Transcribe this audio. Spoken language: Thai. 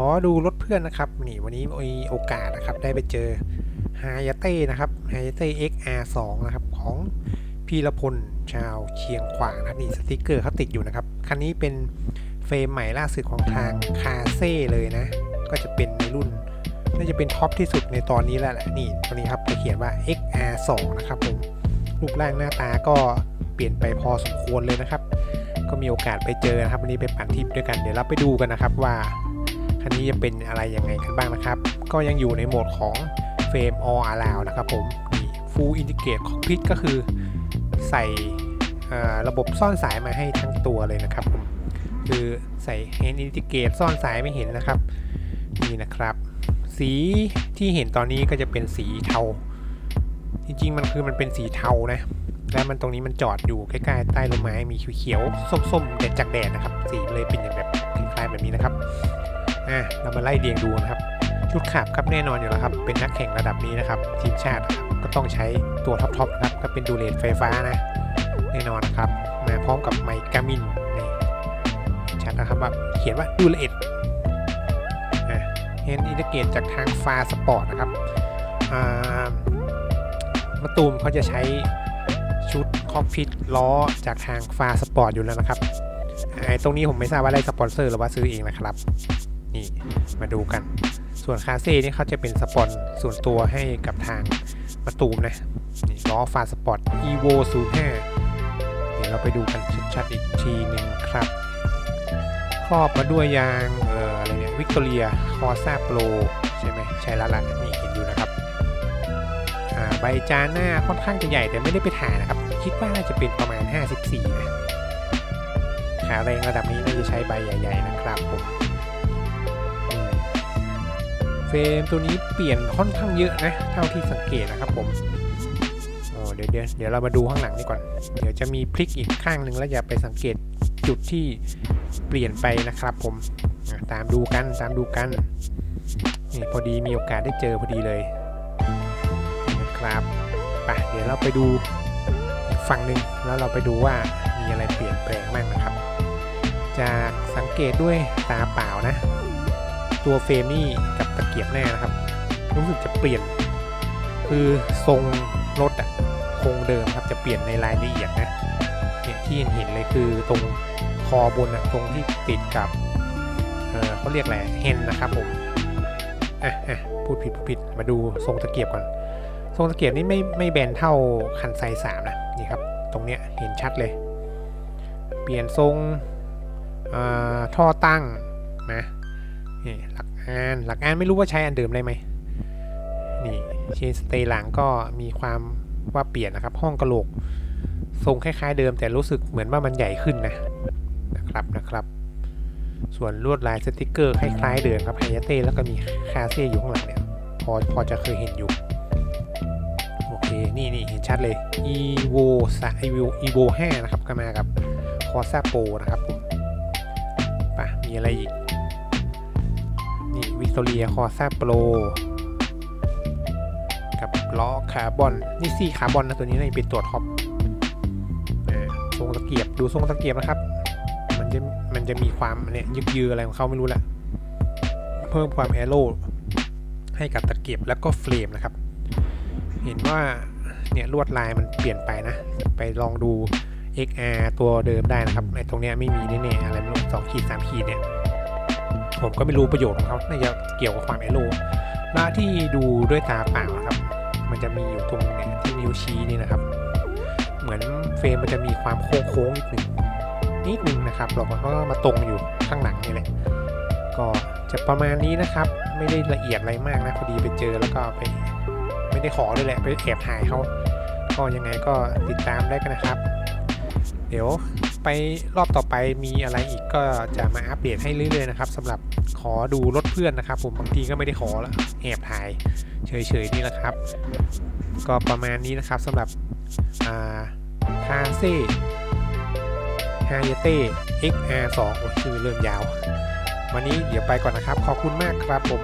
ขอดูรถเพื่อนนะครับนี่วันนี้มีโอกาสนะครับได้ไปเจอฮายาเต้นะครับฮายาเต้ XR2 นะครับของพีรพลชาวเชียงขวางนะครับนี่สติกเกอร์เขาติดอยู่นะครับ คันนี้เป็นเฟรมใหม่ล่าสุดของทางคาเซ่เลยนะ ก็จะเป็นในรุ่นน่าจะเป็นท็อปที่สุดในตอนนี้แล้วแหละนี่ตัวนี้ครับจะเขียนว่า XR2 นะครับผมรูปร่างหน้าตาก็เปลี่ยนไปพอสมควรเลยนะครับ ก็มีโอกาสไปเจอนะครับวันนี้ไปปั่นทิปด้วยกันเดี๋ยวเราไปดูกันนะครับว่า คันนี้จะเป็นอะไรยังไงกันบ้างนะครับ ก็ยังอยู่ในโหมดของเฟรม all around นะครับผมนี่ full indicate cockpit ก็คือใส่ระบบซ่อนสายมาให้ทั้งตัวเลยนะครับผมคือใส่ hand indicate ซ่อนสายไม่เห็นนะครับนี่นะครับ สีที่เห็นตอนนี้ก็จะเป็นสีเทา จริงๆมันคือมันเป็นสีเทานะแล้วมันตรงนี้มันจอดอยู่ใกล้ๆใต้ร่มไม้มีเขียวๆส้มๆแดดจากแดดนะครับ สีเลยเป็นอย่างแบบคล้ายๆแบบนี้นะครับ อะเรามาไล่เรียงดูนะครับ ชุดขับครับแน่นอนอยู่แล้วครับ เป็นนักแข่งระดับนี้นะครับ ทีมชาติก็ต้องใช้ตัวท็อปๆครับ ก็เป็นดูเลนไฟฟ้านะ แน่นอนนะครับ มาพร้อมกับไมค์กามินนี่ชัดนะครับว่าเขียนว่าดูเลนอะเฮนอินเตอร์เกตจากทางฟาสปอร์ตนะครับอ่ามะตูมเขาจะใช้ชุดคอกพิทล้อจากทางฟาสปอร์ตอยู่แล้วนะครับ ตรงนี้ผมไม่ทราบว่าได้สปอนเซอร์หรือว่าซื้อเองนะครับ นี่มาดูกัน ส่วนคาเซ่นี่เขาจะเป็นสปอนส่วนตัวให้กับทางมาตูมนะนี่ล้อฟาสปอร์ต evo 05 เดี๋ยวเราไปดูกันชัดๆอีกทีหนึ่งครับ ครอบมาด้วยยางเอ่ออะไรเนี่ยวิกตอเรียคอซ่าโปรใช่ไหมใช่แล้วล่ะนี่เห็นอยู่นะครับอ่าใบจานหน้าค่อนข้างจะใหญ่แต่ไม่ได้ไปถ่ายนะครับ คิดว่าน่าจะเป็นประมาณ 54นะขาแรงระดับนี้น่าจะใช้ใบใหญ่ ๆ นะครับผม เฟรมตัวนี้เปลี่ยนค่อนข้างเยอะนะ เท่าที่สังเกตนะครับผมอ้เดี๋ยวเดี๋ยวเดี๋ยวเรามาดูข้างหลังนี่ก่อน เดี๋ยวจะมีพลิกอีกข้างหนึ่งแล้วอย่าไปสังเกตจุดที่เปลี่ยนไปนะครับผมตามดูกันตามดูกันนี่พอดีมีโอกาสได้เจอพอดีเลยนะครับไปเดี๋ยวเราไปดูฝั่งหนึ่งแล้วเราไปดูว่ามีอะไรเปลี่ยนแปลงบ้างนะครับ จากสังเกตด้วยตาเปล่านะ ตัวเฟรมนี่กับตะเกียบหน้านะครับ รู้สึกจะเปลี่ยน คือทรงรถอะคงเดิมครับจะเปลี่ยนในรายละเอียดนะเนี่ยที่เห็นเลยคือตรงคอบนอะตรงที่ติดกับเออเขาเรียกอะไรเฮนนะครับผมอะอะพูดผิดพูดผิดมาดูทรงตะเกียบก่อน ทรงตะเกียบนี่ไม่ไม่แบนเท่าคันไซสามนะนี่ครับตรงเนี้ยเห็นชัดเลย เปลี่ยนทรงอ่าท่อตั้งนะ นี่หลักอานหลักอานไม่รู้ว่าใช้อันเดิมได้ไหมนี่เชนสเตย์หลังก็มีความว่าเปลี่ยนนะครับ ห้องกระโหลกทรงคล้ายๆเดิม แต่รู้สึกเหมือนว่ามันใหญ่ขึ้นนะนะครับนะครับ ส่วนลวดลายสติกเกอร์คล้ายๆเดิมครับไฮยาเต้แล้วก็มีคาเซ่อยู่ข้างหลังเนี่ยพอพอจะเคยเห็นอยู่โอเคนี่นี่เห็นชัดเลย evo สะ evo evo 5นะครับก็มากับ corsa pro นะครับผมปะมีอะไรอีก นี่ victoria corsa pro กับล้อคาร์บอน นี่ซี่คาร์บอนนะตัวนี้น่าจะเป็นตัวท็อปอ่าทรงตะเกียบดูทรงตะเกียบนะครับ มันจะมันจะมีความเนี่ยยึกยืออะไรของเขาไม่รู้แหละเพิ่มความแอโร่ให้กับตะเกียบแล้วก็เฟรมนะครับ เห็นว่าเนี่ยลวดลายมันเปลี่ยนไปนะ ไปลองดู XR ตัวเดิมได้นะครับในตรงเนี้ยไม่มีแน่ๆอะไรไม่รู้สองขีดสามขีดเนี่ย ผมก็ไม่รู้ประโยชน์ของเขาน่าจะเกี่ยวกับความแอโร่และที่ดูด้วยตาเปล่าครับ มันจะมีอยู่ตรงเนี่ยที่นิ้วชี้นี่นะครับ เหมือนเฟรมมันจะมีความโค้งๆนิดหนึ่งนิดหนึ่งนะครับเราก็มาตรงอยู่ข้างหลังนี่แหละก็จะประมาณนี้นะครับ ไม่ได้ละเอียดอะไรมากนะพอดีไปเจอแล้วก็ไปไม่ได้ขอด้วยแหละไปแอบถ่ายเขาก็ยังไงก็ติดตามได้กันนะครับ เดี๋ยว ไปรอบต่อไปมีอะไรอีกก็จะมาอัปเดตให้เรื่อยๆนะครับสำหรับขอดูรถเพื่อนนะครับ ผมบางทีก็ไม่ได้ขอแล้วแอบถ่ายเฉยๆนี่แหละครับ ก็ประมาณนี้นะครับสำหรับคาเซ่ฮายเต้ XR2 โอ้ชื่อเริ่มยาว วันนี้เดี๋ยวไปก่อนนะครับ ขอบคุณมากครับผม